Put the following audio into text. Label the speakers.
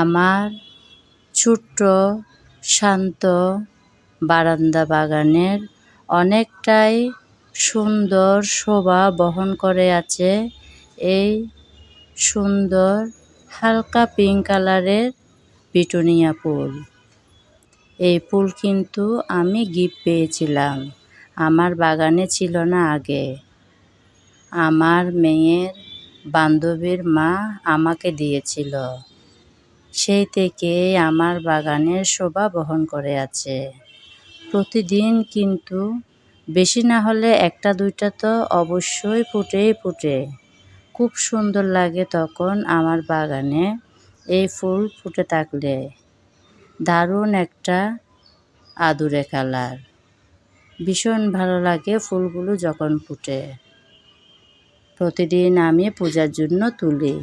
Speaker 1: আমার ছোট্ট, শান্ত বারান্দা বাগানের অনেকটাই সুন্দর শোভা বহন করে আছে এই সুন্দর হালকা পিঙ্ক কালারের পিটুনিয়া ফুল। এই ফুল কিন্তু আমি গিফট পেয়েছিলাম। আমার বাগানে ছিল না আগে। আমার মেয়ের বান্ধবীর মা আমাকে দিয়েছিল। সেই থেকে আমার বাগানের শোভা বহন করে আছে। প্রতিদিন কিন্তু বেশি না হলে একটা দুইটা তো অবশ্যই ফুটেই ফুটে। খুব সুন্দর লাগে তখন আমার বাগানে এই ফুল ফুটে থাকলে। দারুণ একটা আদুরে কালার। ভীষণ ভালো লাগে ফুলগুলো যখন ফুটে। প্রতিদিন আমি পূজার জন্য তুলি।